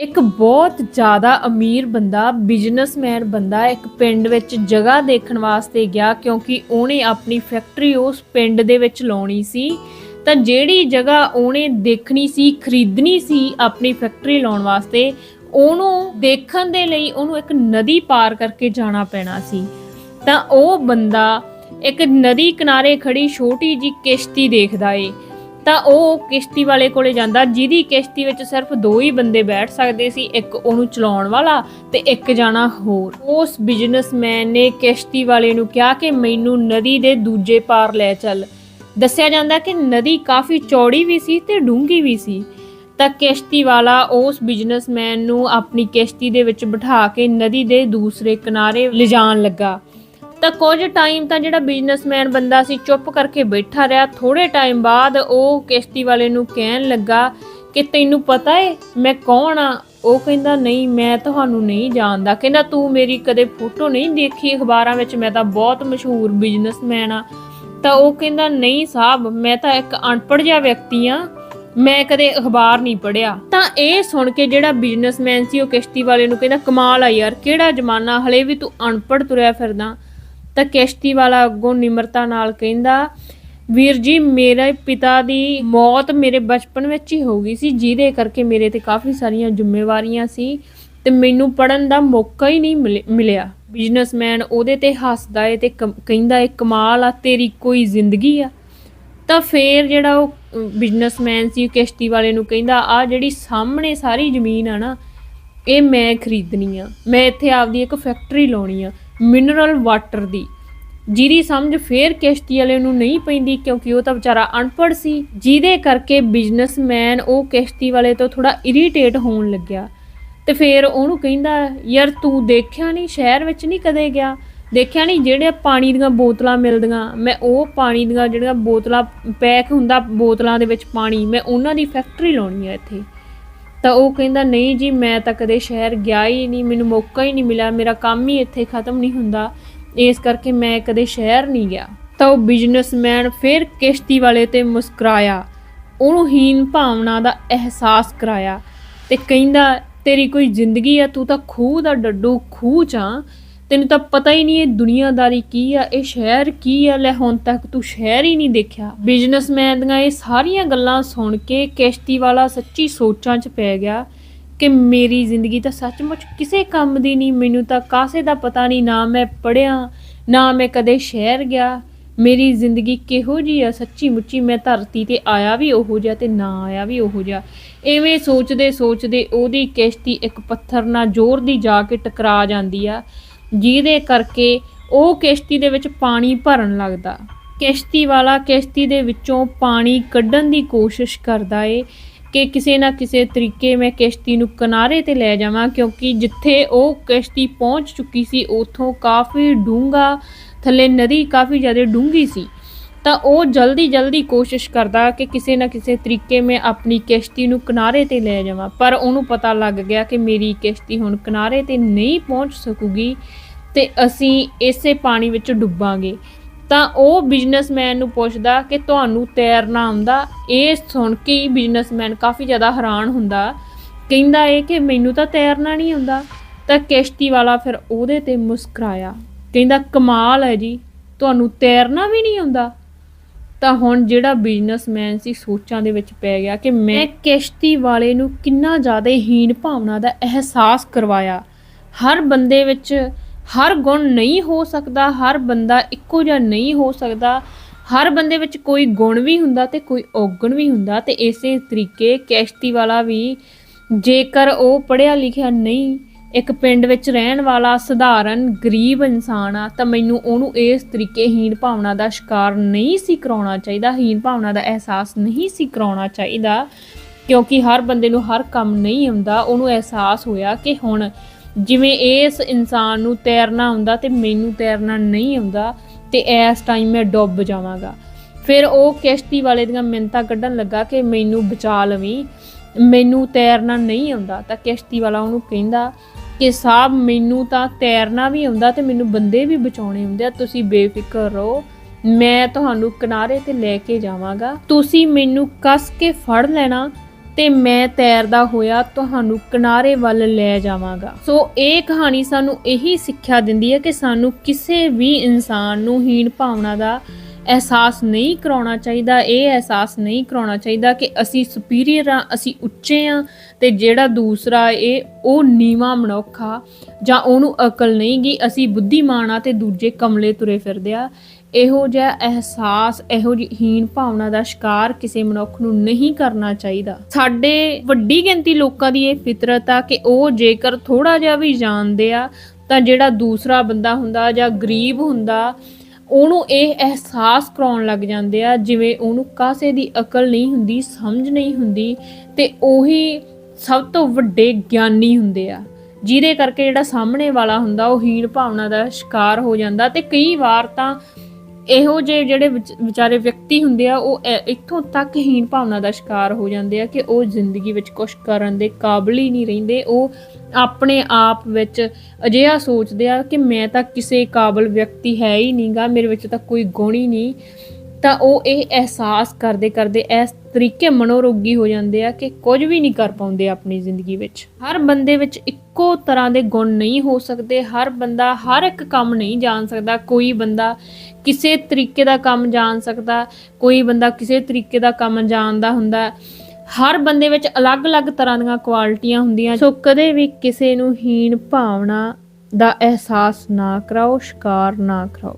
ਇੱਕ ਬਹੁਤ ਜ਼ਿਆਦਾ ਅਮੀਰ ਬੰਦਾ ਬਿਜ਼ਨਸਮੈਨ ਬੰਦਾ, ਇੱਕ ਪਿੰਡ ਵਿੱਚ ਜਗ੍ਹਾ ਦੇਖਣ ਵਾਸਤੇ ਗਿਆ ਕਿਉਂਕਿ ਉਹਨੇ ਆਪਣੀ ਫੈਕਟਰੀ ਉਸ ਪਿੰਡ ਦੇ ਵਿੱਚ ਲਾਉਣੀ ਸੀ। ਤਾਂ ਜਿਹੜੀ ਜਗ੍ਹਾ ਉਹਨੇ ਦੇਖਣੀ ਸੀ, ਖਰੀਦਣੀ ਸੀ ਆਪਣੀ ਫੈਕਟਰੀ ਲਾਉਣ ਵਾਸਤੇ, ਉਹਨੂੰ ਦੇਖਣ ਦੇ ਲਈ ਉਹਨੂੰ ਇੱਕ ਨਦੀ ਪਾਰ ਕਰਕੇ ਜਾਣਾ ਪੈਣਾ ਸੀ। ਤਾਂ ਉਹ ਬੰਦਾ ਇੱਕ ਨਦੀ ਕਿਨਾਰੇ ਖੜੀ ਛੋਟੀ ਜੀ ਕਿਸ਼ਤੀ ਦੇਖਦਾ ਏ। ਤਾਂ ਉਹ ਕਿਸ਼ਤੀ ਵਾਲੇ ਕੋਲੇ ਜਾਂਦਾ, ਜਿਹਦੀ ਕਿਸ਼ਤੀ ਵਿੱਚ ਸਿਰਫ ਦੋ ਹੀ ਬੰਦੇ ਬੈਠ ਸਕਦੇ ਸੀ, ਇੱਕ ਉਹਨੂੰ ਚਲਾਉਣ ਵਾਲਾ ਤੇ ਇੱਕ ਜਾਣਾ ਹੋਰ। ਉਸ ਬਿਜ਼ਨਸਮੈਨ ਨੇ ਕਿਸ਼ਤੀ ਵਾਲੇ ਨੂੰ ਕਿਹਾ ਕਿ ਮੈਨੂੰ ਨਦੀ ਦੇ ਦੂਜੇ ਪਾਰ ਲੈ ਚੱਲ। ਦੱਸਿਆ ਜਾਂਦਾ ਕਿ ਨਦੀ ਕਾਫੀ ਚੌੜੀ ਵੀ ਸੀ ਤੇ ਡੂੰਘੀ ਵੀ ਸੀ। ਤਾਂ ਕਿਸ਼ਤੀ ਵਾਲਾ ਉਸ ਬਿਜ਼ਨਸਮੈਨ ਨੂੰ ਆਪਣੀ ਕਿਸ਼ਤੀ ਦੇ ਵਿੱਚ ਬਿਠਾ ਕੇ ਨਦੀ ਦੇ ਦੂਸਰੇ ਕਿਨਾਰੇ ਲਿਜਾਣ ਲੱਗਾ। ਤਾਂ ਕੁਝ ਟਾਈਮ ਤਾਂ ਜਿਹੜਾ ਬਿਜ਼ਨਸਮੈਨ ਬੰਦਾ ਸੀ ਚੁੱਪ ਕਰਕੇ ਬੈਠਾ ਰਿਹਾ। ਥੋੜੇ ਟਾਈਮ ਬਾਅਦ ਉਹ ਕਿਸ਼ਤੀ ਵਾਲੇ ਨੂੰ ਕਹਿਣ ਲੱਗਾ ਕਿ ਤੈਨੂੰ ਪਤਾ ਏ, ਮੈਂ ਕੌਣ ਆ? ਉਹ ਕਹਿੰਦਾ, ਨਹੀਂ, ਮੈਂ ਤੁਹਾਨੂੰ ਨਹੀਂ ਜਾਣਦਾ। ਕਹਿੰਦਾ, ਤੂੰ ਮੇਰੀ ਕਦੇ ਫੋਟੋ ਨਹੀਂ ਦੇਖੀ? ਅਖਬਾਰਾਂ ਵਿੱਚ ਮੈਂ ਤਾਂ ਬਹੁਤ ਮਸ਼ਹੂਰ ਬਿਜ਼ਨਸਮੈਨ ਆ। ਤਾਂ ਉਹ ਕਹਿੰਦਾ, ਨਹੀਂ ਸਾਹਿਬ, ਮੈਂ ਤਾਂ ਇੱਕ ਅਨਪੜ੍ਹ ਜਿਹਾ ਵਿਅਕਤੀ ਆ। ਮੈਂ ਕਦੇ ਅਖਬਾਰ ਨਹੀਂ ਪੜ੍ਹਿਆ। ਤਾਂ ਇਹ ਸੁਣ ਕੇ ਜਿਹੜਾ ਬਿਜ਼ਨਸਮੈਨ ਸੀ, ਉਹ ਕਿਸ਼ਤੀ ਵਾਲੇ ਨੂੰ ਕਹਿੰਦਾ, ਕਮਾਲ ਆ ਯਾਰ, ਕਿਹੜਾ ਜ਼ਮਾਨਾ? ਹਲੇ ਵੀ ਤੂੰ ਅਨਪੜ੍ਹ ਤੁਰਿਆ ਫਿਰਦਾ। ਤਾਂ ਕਿਸ਼ਤੀ ਵਾਲਾ ਅੱਗੋਂ ਨਿਮਰਤਾ ਨਾਲ ਕਹਿੰਦਾ, ਵੀਰ ਜੀ, ਮੇਰੇ ਪਿਤਾ ਦੀ ਮੌਤ ਮੇਰੇ ਬਚਪਨ ਵਿੱਚ ਹੀ ਹੋ ਗਈ ਸੀ, ਜਿਹਦੇ ਕਰਕੇ ਮੇਰੇ ਤੇ ਕਾਫੀ ਸਾਰੀਆਂ ਜ਼ਿੰਮੇਵਾਰੀਆਂ ਸੀ ਤੇ ਮੈਨੂੰ ਪੜਨ ਦਾ ਮੌਕਾ ਹੀ ਨਹੀਂ ਮਿਲ- ਮਿਲਿਆ। ਬਿਜ਼ਨਸਮੈਨ ਉਹਦੇ ਤੇ ਹੱਸਦਾ ਏ ਤੇ ਕਮ- ਕਹਿੰਦਾ ਏ, ਕਮਾਲ ਆ, ਤੇਰੀ ਕੋਈ ਜ਼ਿੰਦਗੀ ਆ। ਤਾਂ ਫੇਰ ਜਿਹੜਾ ਉਹ ਬਿਜ਼ਨਸਮੈਨ ਸੀ ਕਿਸ਼ਤੀ ਵਾਲੇ ਨੂੰ ਕਹਿੰਦਾ, ਆ ਜਿਹੜੀ ਸਾਹਮਣੇ ਸਾਰੀ ਜ਼ਮੀਨ ਆ ਨਾ, ਇਹ ਮੈਂ ਖਰੀਦਣੀ ਆ। ਮੈਂ ਇੱਥੇ ਆਪਦੀ ਇੱਕ ਫੈਕਟਰੀ ਲਾਉਣੀ ਆ। ਮਿਨਰਲ ਵਾਟਰ ਦੀ। ਜਿਹਦੀ ਸਮਝ ਫੇਰ ਕਿਸ਼ਤੀ ਵਾਲੇ ਨੂੰ ਨਹੀਂ ਪੈਂਦੀ ਕਿਉਂਕਿ ਉਹ ਤਾਂ ਵਿਚਾਰਾ ਅਨਪੜ੍ਹ ਸੀ। ਜਿਹਦੇ ਕਰਕੇ ਬਿਜ਼ਨਸਮੈਨ ਉਹ ਕਿਸ਼ਤੀ ਵਾਲੇ ਤੋਂ ਥੋੜਾ ਇਰੀਟੇਟ ਹੋਣ ਲੱਗਿਆ। ਤੇ ਫੇਰ ਉਹਨੂੰ ਕਹਿੰਦਾ, ਯਾਰ ਤੂੰ ਦੇਖਿਆ ਨਹੀਂ ਸ਼ਹਿਰ ਵਿੱਚ ਨਹੀਂ ਕਦੇ ਗਿਆ? ਦੇਖਿਆ ਨਹੀਂ ਜਿਹੜੇ ਪਾਣੀ ਦੀਆਂ ਬੋਤਲਾਂ ਮਿਲਦੀਆਂ? ਮੈਂ ਉਹ ਪਾਣੀ ਦੀਆਂ ਜਿਹੜੀਆਂ ਬੋਤਲਾਂ, ਪੈਕ ਹੁੰਦਾ ਬੋਤਲਾਂ ਦੇ ਵਿੱਚ ਪਾਣੀ, ਮੈਂ ਉਹਨਾਂ ਦੀ ਫੈਕਟਰੀ ਲਾਉਣੀ ਆ ਇੱਥੇ। ਤਾਂ ਉਹ ਕਹਿੰਦਾ, ਨਹੀਂ ਜੀ, ਮੈਂ ਤਾਂ ਕਦੇ ਸ਼ਹਿਰ ਗਿਆ ਹੀ ਨਹੀਂ, ਮੈਨੂੰ ਮੌਕਾ ਹੀ ਨਹੀਂ ਮਿਲਿਆ, ਮੇਰਾ ਕੰਮ ਹੀ ਇੱਥੇ ਖਤਮ ਨਹੀਂ ਹੁੰਦਾ। ਇਸ ਕਰਕੇ ਮੈਂ ਕਦੇ ਸ਼ਹਿਰ ਨਹੀਂ ਗਿਆ। ਤਾਂ ਉਹ ਬਿਜ਼ਨਸਮੈਨ ਫਿਰ ਕਿਸ਼ਤੀ ਵਾਲੇ ਤੇ ਮੁਸਕਰਾਇਆ। ਉਹਨੂੰ ਹੀਨ ਭਾਵਨਾ ਦਾ ਅਹਿਸਾਸ ਕਰਾਇਆ ਤੇ ਕਹਿੰਦਾ, ਤੇਰੀ ਕੋਈ ਜ਼ਿੰਦਗੀ ਆ, ਤੂੰ ਤਾਂ ਖੂਹ ਦਾ ਡੱਡੂ ਖੂਹ ਚ ਆਂ। ਤੈਨੂੰ ਤਾਂ ਪਤਾ ਹੀ ਨਹੀਂ ਇਹ ਦੁਨੀਆਦਾਰੀ ਕੀ ਆ, ਇਹ ਸ਼ਹਿਰ ਕੀ ਆ? ਲੈ ਹੁਣ ਤੱਕ ਤੂੰ ਸ਼ਹਿਰ ਹੀ ਨਹੀਂ ਦੇਖਿਆ। ਬਿਜ਼ਨਸਮੈਨ ਦੀਆਂ ਇਹ ਸਾਰੀਆਂ ਗੱਲਾਂ ਸੁਣ ਕੇ ਕਿਸ਼ਤੀ ਵਾਲਾ ਸੱਚੀ ਸੋਚਾਂ 'ਚ ਪੈ ਗਿਆ ਕਿ ਮੇਰੀ ਜ਼ਿੰਦਗੀ ਤਾਂ ਸੱਚਮੁੱਚ ਕਿਸੇ ਕੰਮ ਦੀ ਨਹੀਂ, ਮੈਨੂੰ ਤਾਂ ਕਾਸੇ ਦਾ ਪਤਾ ਨਹੀਂ, ਨਾ ਮੈਂ ਪੜਿਆ ਨਾ ਮੈਂ ਕਦੇ ਸ਼ਹਿਰ ਗਿਆ। ਮੇਰੀ ਜ਼ਿੰਦਗੀ ਕਿਹੋ ਜੀ ਆ? ਸੱਚੀ ਮੁੱਚੀ ਮੈਂ ਧਰਤੀ ਤੇ ਆਇਆ ਵੀ ਉਹੋ ਜਿਹਾ ਤੇ ਨਾ ਆਇਆ ਵੀ ਉਹੋ ਜਿਹਾ। ਐਵੇਂ ਸੋਚਦੇ ਸੋਚਦੇ ਉਹਦੀ ਕਿਸ਼ਤੀ ਇੱਕ ਪੱਥਰ ਨਾਲ ਜ਼ੋਰ ਦੀ ਜਾ ਕੇ ਟਕਰਾ ਜਾਂਦੀ ਆ। ਜਿਹਦੇ ਕਰਕੇ ਉਹ ਕਿਸ਼ਤੀ ਦੇ ਵਿੱਚ ਪਾਣੀ ਭਰਨ ਲੱਗਦਾ। ਕਿਸ਼ਤੀ ਵਾਲਾ ਕਿਸ਼ਤੀ ਦੇ ਵਿੱਚੋਂ ਪਾਣੀ ਕੱਢਣ ਦੀ ਕੋਸ਼ਿਸ਼ ਕਰਦਾ ਏ ਕਿ ਕਿਸੇ ਨਾ ਕਿਸੇ ਤਰੀਕੇ ਮੈਂ ਕਿਸ਼ਤੀ ਨੂੰ ਕਿਨਾਰੇ ਤੇ ਲੈ ਜਾਵਾਂ, ਕਿਉਂਕਿ ਜਿੱਥੇ ਉਹ ਕਿਸ਼ਤੀ ਪਹੁੰਚ ਚੁੱਕੀ ਸੀ, ਉਥੋਂ ਕਾਫੀ ਡੂੰਘਾ, ਥੱਲੇ ਨਦੀ ਕਾਫੀ ਜ਼ਿਆਦਾ ਡੂੰਘੀ ਸੀ। ਤਾਂ ਉਹ ਜਲਦੀ ਜਲਦੀ ਕੋਸ਼ਿਸ਼ ਕਰਦਾ ਕਿ ਕਿਸੇ ਨਾ ਕਿਸੇ ਤਰੀਕੇ ਮੈਂ ਆਪਣੀ ਕਿਸ਼ਤੀ ਨੂੰ ਕਿਨਾਰੇ ਤੇ ਲੈ ਜਾਵਾਂ। ਪਰ ਉਹਨੂੰ ਪਤਾ ਲੱਗ ਗਿਆ ਕਿ ਮੇਰੀ ਕਿਸ਼ਤੀ ਹੁਣ ਕਿਨਾਰੇ ਤੇ ਨਹੀਂ ਪਹੁੰਚ ਸਕੂਗੀ ਤੇ ਅਸੀਂ ਇਸੇ ਪਾਣੀ ਵਿੱਚ ਡੁੱਬਾਂਗੇ। ਤਾਂ ਉਹ ਬਿਜ਼ਨਸਮੈਨ ਨੂੰ ਪੁੱਛਦਾ ਕਿ ਤੁਹਾਨੂੰ ਤੈਰਨਾ ਆਉਂਦਾ। ਇਹ ਸੁਣ ਕੇ ਹੀ ਬਿਜ਼ਨਸਮੈਨ ਕਾਫੀ ਜ਼ਿਆਦਾ ਹੈਰਾਨ ਹੁੰਦਾ। ਕਹਿੰਦਾ ਇਹ ਕਿ ਮੈਨੂੰ ਤਾਂ ਤੈਰਨਾ ਨਹੀਂ ਆਉਂਦਾ। ਤਾਂ ਕਿਸ਼ਤੀ ਵਾਲਾ ਫਿਰ ਉਹਦੇ ਤੇ ਮੁਸਕਰਾਇਆ। ਕਹਿੰਦਾ, ਕਮਾਲ ਹੈ ਜੀ, ਤੁਹਾਨੂੰ ਤੈਰਨਾ ਵੀ ਨਹੀਂ ਆਉਂਦਾ। ਤਾਂ ਹੁਣ ਜਿਹੜਾ ਬਿਜ਼ਨਸਮੈਨ ਸੀ ਸੋਚਾਂ ਦੇ ਵਿੱਚ ਪੈ ਗਿਆ ਕਿ ਮੈਂ ਕਿਸ਼ਤੀ ਵਾਲੇ ਨੂੰ ਕਿੰਨਾ ਜ਼ਿਆਦਾ ਹੀਣ ਭਾਵਨਾ ਦਾ ਅਹਿਸਾਸ ਕਰਵਾਇਆ। ਹਰ ਬੰਦੇ ਵਿੱਚ ਹਰ ਗੁਣ ਨਹੀਂ ਹੋ ਸਕਦਾ, ਹਰ ਬੰਦਾ ਇੱਕੋ ਜਿਹਾ ਨਹੀਂ ਹੋ ਸਕਦਾ। ਹਰ ਬੰਦੇ ਵਿੱਚ ਕੋਈ ਗੁਣ ਵੀ ਹੁੰਦਾ ਤੇ ਕੋਈ ਔਗਣ ਵੀ ਹੁੰਦਾ ਤੇ ਇਸੇ ਤਰੀਕੇ ਕਿਸ਼ਤੀ ਵਾਲਾ ਵੀ ਜੇਕਰ ਉਹ ਪੜ੍ਹਿਆ ਲਿਖਿਆ ਨਹੀਂ ਇੱਕ ਪਿੰਡ ਵਿੱਚ ਰਹਿਣ ਵਾਲਾ ਸਧਾਰਨ ਗਰੀਬ ਇਨਸਾਨ ਆ, ਤਾਂ ਮੈਨੂੰ ਉਹਨੂੰ ਇਸ ਤਰੀਕੇ ਹੀਣ ਭਾਵਨਾ ਦਾ ਸ਼ਿਕਾਰ ਨਹੀਂ ਸੀ ਕਰਾਉਣਾ ਚਾਹੀਦਾ, ਹੀਣ ਭਾਵਨਾ ਦਾ ਅਹਿਸਾਸ ਨਹੀਂ ਸੀ ਕਰਾਉਣਾ ਚਾਹੀਦਾ, ਕਿਉਂਕਿ ਹਰ ਬੰਦੇ ਨੂੰ ਹਰ ਕੰਮ ਨਹੀਂ ਆਉਂਦਾ, ਉਹਨੂੰ ਅਹਿਸਾਸ ਹੋਇਆ ਕਿ ਹੁਣ ਜਿਵੇਂ ਇਸ ਇਨਸਾਨ ਨੂੰ ਤੈਰਨਾ ਆਉਂਦਾ ਤੇ ਮੈਨੂੰ ਤੈਰਨਾ ਨਹੀਂ ਆਉਂਦਾ, ਤੇ ਇਸ ਟਾਈਮ ਮੈਂ ਡੁੱਬ ਜਾਵਾਂਗਾ। ਫਿਰ ਉਹ ਕਿਸ਼ਤੀ ਵਾਲੇ ਦੀਆਂ ਮਿੰਤਾਂ ਕੱਢਣ ਲੱਗਾ ਕਿ ਮੈਨੂੰ ਬਚਾ ਲਵੀਂ, ਮੈਨੂੰ ਤੈਰਨਾ ਨਹੀਂ ਆਉਂਦਾ, ਤਾਂ ਕਿਸ਼ਤੀ ਵਾਲਾ ਉਹਨੂੰ ਕਹਿੰਦਾ ਕਿ ਸਾਹਿਬ ਮੈਨੂੰ ਤਾਂ ਤੈਰਨਾ ਵੀ ਆਉਂਦਾ ਤੇ ਮੈਨੂੰ ਬੰਦੇ ਵੀ ਬਚਾਉਣੇ ਹੁੰਦੇ ਆ। ਤੁਸੀਂ ਬੇਫਿਕਰ ਰਹੋ। ਮੈਂ ਤੁਹਾਨੂੰ ਕਿਨਾਰੇ ਤੇ ਲੈ ਕੇ ਜਾਵਾਂਗਾ। ਤੁਸੀਂ ਮੈਨੂੰ ਕੱਸ ਕੇ ਫੜ ਲੈਣਾ ਤੇ ਮੈਂ ਤੈਰਦਾ ਹੋਇਆ ਤੁਹਾਨੂੰ ਕਿਨਾਰੇ ਵੱਲ ਲੈ ਜਾਵਾਂਗਾ। ਸੋ ਇਹ ਕਹਾਣੀ ਸਾਨੂੰ ਇਹੀ ਸਿੱਖਿਆ ਦਿੰਦੀ ਹੈ ਕਿ ਸਾਨੂੰ ਕਿਸੇ ਵੀ ਇਨਸਾਨ ਨੂੰ ਹੀਣ ਭਾਵਨਾ ਦਾ ਅਹਿਸਾਸ ਨਹੀਂ ਕਰਾਉਣਾ ਚਾਹੀਦਾ, ਇਹ ਅਹਿਸਾਸ ਨਹੀਂ ਕਰਾਉਣਾ ਚਾਹੀਦਾ ਕਿ ਅਸੀਂ ਸੁਪੀਰੀਅਰ ਆ ਅਸੀਂ ਉੱਚੇ ਆ ਤੇ ਜਿਹੜਾ ਦੂਸਰਾ ਇਹ ਉਹ ਨੀਵਾ ਮਨੁੱਖ ਆ ਜਾਂ ਉਹਨੂੰ ਅਕਲ ਨਹੀਂ ਗਈ ਅਸੀਂ ਬੁੱਧੀਮਾਨ ਆ ਤੇ ਦੂਜੇ ਕਮਲੇ ਤੁਰੇ ਫਿਰਦੇ ਆ। ਇਹੋ ਜਿਹਾ ਅਹਿਸਾਸ, ਇਹੋ ਜਿਹੀ ਹੀਣ ਭਾਵਨਾ ਦਾ ਸ਼ਿਕਾਰ ਕਿਸੇ ਮਨੁੱਖ ਨੂੰ ਨਹੀਂ ਕਰਨਾ ਚਾਹੀਦਾ। ਸਾਡੇ ਵੱਡੀ ਗਿਣਤੀ ਲੋਕਾਂ ਦੀ ਇਹ ਫਿਤਰਤ ਆ ਕਿ ਉਹ ਜੇਕਰ ਥੋੜਾ ਜਿਹਾ ਵੀ ਜਾਣਦੇ ਆ ਤਾਂ ਜਿਹੜਾ ਦੂਸਰਾ ਬੰਦਾ ਹੁੰਦਾ ਜਾਂ ਗਰੀਬ ਹੁੰਦਾ ਉਹਨੂੰ ਇਹ ਅਹਿਸਾਸ ਕਰਾਉਣ ਲੱਗ ਜਾਂਦੇ ਆ, ਜਿਵੇਂ ਉਹਨੂੰ ਕਾਸੇ ਦੀ ਅਕਲ ਨਹੀਂ ਹੁੰਦੀ, ਸਮਝ ਨਹੀਂ ਹੁੰਦੀ ਤੇ ਉਹੀ ਸਭ ਤੋਂ ਵੱਡੇ ਗਿਆਨੀ ਹੁੰਦੇ ਆ। ਜਿਹਦੇ ਕਰਕੇ ਜਿਹੜਾ ਸਾਹਮਣੇ ਵਾਲਾ ਹੁੰਦਾ, ਉਹ ਹੀਣ ਭਾਵਨਾ ਦਾ ਸ਼ਿਕਾਰ ਹੋ ਜਾਂਦਾ ਤੇ ਕਈ ਵਾਰ ਤਾਂ ਇਹੋ ਜਿਹੇ ਜਿਹੜੇ ਵਿਚ- ਵਿਚਾਰੇ ਵਿਅਕਤੀ ਹੁੰਦੇ ਆ, ਉਹ ਇ- ਇੱਥੋਂ ਤੱਕ ਹੀਣ ਭਾਵਨਾ ਦਾ ਸ਼ਿਕਾਰ ਹੋ ਜਾਂਦੇ ਆ ਕਿ ਉਹ ਜ਼ਿੰਦਗੀ ਵਿੱਚ ਕੁਝ ਕਰਨ ਦੇ ਕਾਬਿਲ ਹੀ ਨਹੀਂ ਰਹਿੰਦੇ। ਉਹ ਆਪਣੇ ਆਪ ਵਿੱਚ ਅਜਿਹਾ ਸੋਚਦੇ ਆ ਕਿ ਮੈਂ ਤਾਂ ਕਿਸੇ ਕਾਬਿਲ ਵਿਅਕਤੀ ਹੈ ਹੀ ਨਹੀਂਗਾ ਮੇਰੇ ਵਿੱਚ ਤਾਂ ਕੋਈ ਗੁਣ ਹੀ ਨਹੀਂ। ਤਾਂ ਉਹ ਇਹ ਅਹਿਸਾਸ ਕਰਦੇ ਕਰਦੇ ਇਸ ਤਰੀਕੇ ਮਨੋਰੋਗੀ ਹੋ ਜਾਂਦੇ ਆ ਕਿ ਕੁਝ ਵੀ ਨਹੀਂ ਕਰ ਪਾਉਂਦੇ ਆਪਣੀ ਜ਼ਿੰਦਗੀ ਵਿੱਚ। ਹਰ ਬੰਦੇ ਵਿੱਚ ਇੱਕੋ ਤਰ੍ਹਾਂ ਦੇ ਗੁਣ ਨਹੀਂ ਹੋ ਸਕਦੇ, ਹਰ ਬੰਦਾ ਹਰ ਇੱਕ ਕੰਮ ਨਹੀਂ ਜਾਣ ਸਕਦਾ। ਕੋਈ ਬੰਦਾ ਕਿਸੇ ਤਰੀਕੇ ਦਾ ਕੰਮ ਜਾਣ ਸਕਦਾ, ਕੋਈ ਬੰਦਾ ਕਿਸੇ ਤਰੀਕੇ ਦਾ ਕੰਮ ਜਾਣਦਾ ਹੁੰਦਾ। ਹਰ ਬੰਦੇ ਵਿੱਚ ਅਲੱਗ-ਅਲੱਗ ਤਰ੍ਹਾਂ ਦੀਆਂ ਕੁਆਲਿਟੀਆਂ ਹੁੰਦੀਆਂ। ਸੋ ਕਦੇ ਵੀ ਕਿਸੇ ਨੂੰ ਹੀਣ ਭਾਵਨਾ ਦਾ ਅਹਿਸਾਸ ਨਾ ਕਰਾਓ, ਸ਼ਿਕਾਰ ਨਾ ਕਰਾਓ।